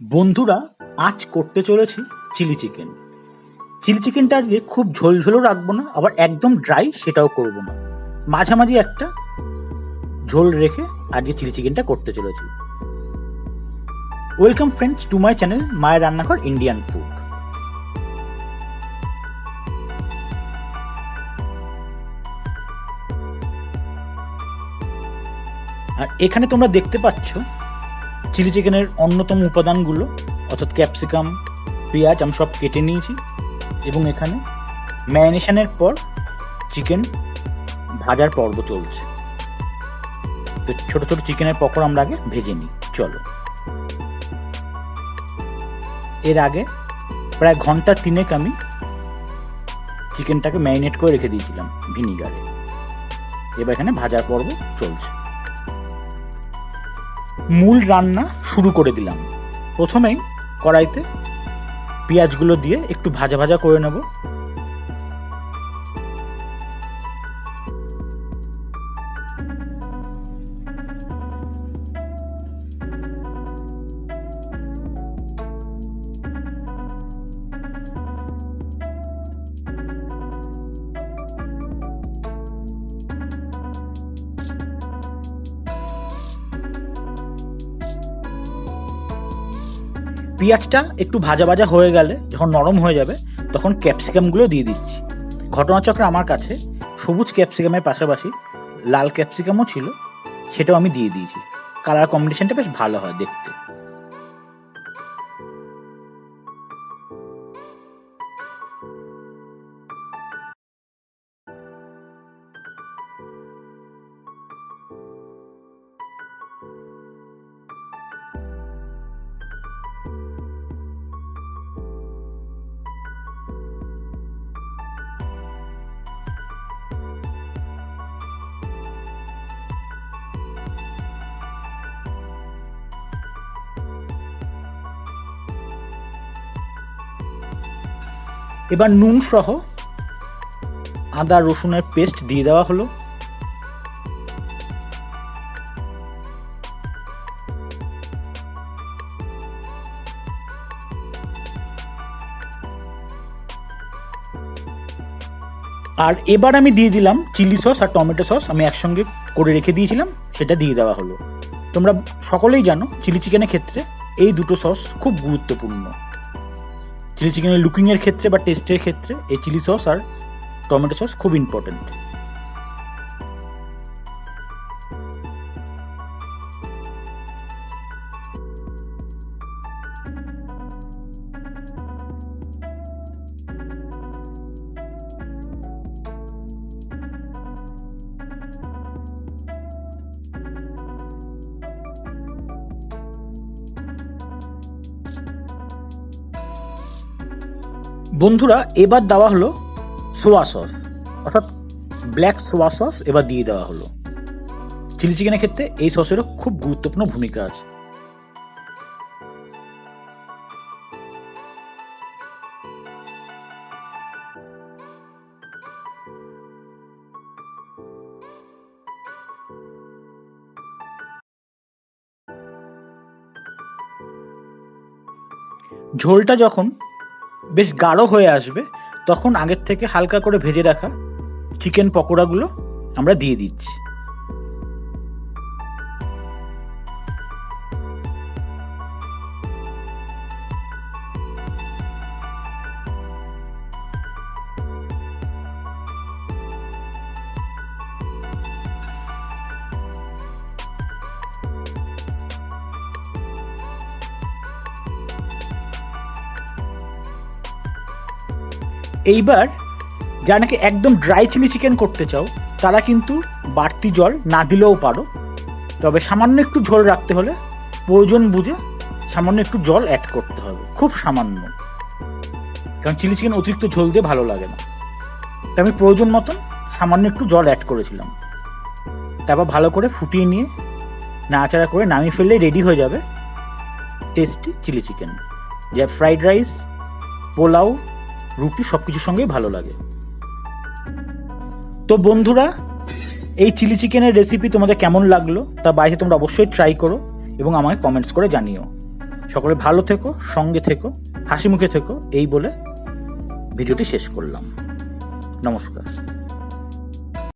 বন্ধুরা, আজ করতে চলেছি চিলি চিকেন। চিলি চিকেনটা আজকে খুব ঝোলঝোলও রাখব না, আবার একদম ড্রাই সেটাও করব না। মাঝামাঝি একটা ঝোল রেখে আজকে চিলি চিকেনটা করতে চলেছি। Welcome friends to my channel মায়ের রান্নাঘর ইন্ডিয়ান ফুড আর এখানে তোমরা দেখতে পাচ্ছ চিলি চিকেনের অন্যতম উপাদানগুলো, অর্থাৎ ক্যাপসিকাম, পেঁয়াজ, আমি সব কেটে নিয়েছি। এবং এখানে ম্যারিনেশনের পর চিকেন ভাজার পর্ব চলছে। তো ছোট ছোট চিকেনের পকোড়া আমরা আগে ভেজে নিই। চলো। এর আগে প্রায় ঘণ্টা তিনেক আমি চিকেনটাকে ম্যারিনেট করে রেখে দিয়েছিলাম ভিনিগারে। এবার এখানে ভাজার পর্ব চলছে। মূল রান্না শুরু করে দিলাম। প্রথমেই কড়াইতে পেঁয়াজগুলো দিয়ে একটু ভাজা ভাজা করে নেব। পেঁয়াজটা একটু ভাজা ভাজা হয়ে গেলে যখন নরম হয়ে যাবে, তখন ক্যাপসিকামগুলো দিয়ে দিচ্ছি। ঘটনাচক্রে আমার কাছে, সবুজ ক্যাপসিকামের পাশাপাশি লাল ক্যাপসিকামও ছিল, সেটাও আমি দিয়ে দিয়েছি। কালার কম্বিনেশনটা বেশ ভালো হয় দেখতে। এবার নুন সহ আদা রসুনের পেস্ট দিয়ে দেওয়া হলো। আর এবার আমি দিয়ে দিলাম চিলি সস আর টমেটো সস, আমি একসঙ্গে করে রেখে দিয়েছিলাম, সেটা দিয়ে দেওয়া হলো। তোমরা সকলেই জানো, চিলি চিকেনের ক্ষেত্রে এই দুটো সস খুব গুরুত্বপূর্ণ। চিলি চিকেনের লুকিংয়ের ক্ষেত্রে বা টেস্টের ক্ষেত্রে এই চিলি সস আর টমেটো সস খুব ইম্পর্টেন্ট বন্ধুরা, এবার দেওয়া হলো সোয়া সস অর্থাৎ ব্ল্যাক সোয়া সস এবার দিয়ে দেওয়া হলো। চিলি চিকেনের ক্ষেত্রে এই সসেরও খুব গুরুত্বপূর্ণ ভূমিকা আছে। ঝোলটা যখন বেশ গাঢ় হয়ে আসবে, তখন আগের থেকে হালকা করে ভেজে রাখা চিকেন পকোড়াগুলো আমরা দিয়ে দিচ্ছি। এইবার যারা নাকি একদম ড্রাই চিলি চিকেন করতে চাও, তারা কিন্তু বাড়তি জল না দিলেও পারো। তবে সামান্য একটু ঝোল রাখতে হলে প্রয়োজন বুঝে সামান্য একটু জল অ্যাড করতে হবে। খুব সামান্য। কারণ চিলি চিকেন অতিরিক্ত ঝোল দিয়ে ভালো লাগে না। তাই আমি প্রয়োজন মতন সামান্য একটু জল অ্যাড করেছিলাম। তারপর ভালো করে ফুটিয়ে নিয়ে নাড়াচাড়া করে নামিয়ে ফেললেই রেডি হয়ে যাবে টেস্টি চিলি চিকেন যা ফ্রাইড রাইস পোলাও রুটি সব কিছুর সঙ্গেই ভালো লাগে। তো বন্ধুরা, এই চিলি চিকেনের রেসিপি তোমাদের কেমন লাগল তা বাইরে তোমরা অবশ্যই ট্রাই করো এবং আমাকে কমেন্টস করে জানিও। সকলে ভালো থেকো, সঙ্গে থেকো, হাসি মুখে থেকো, এই বলে ভিডিওটি শেষ করলাম। নমস্কার।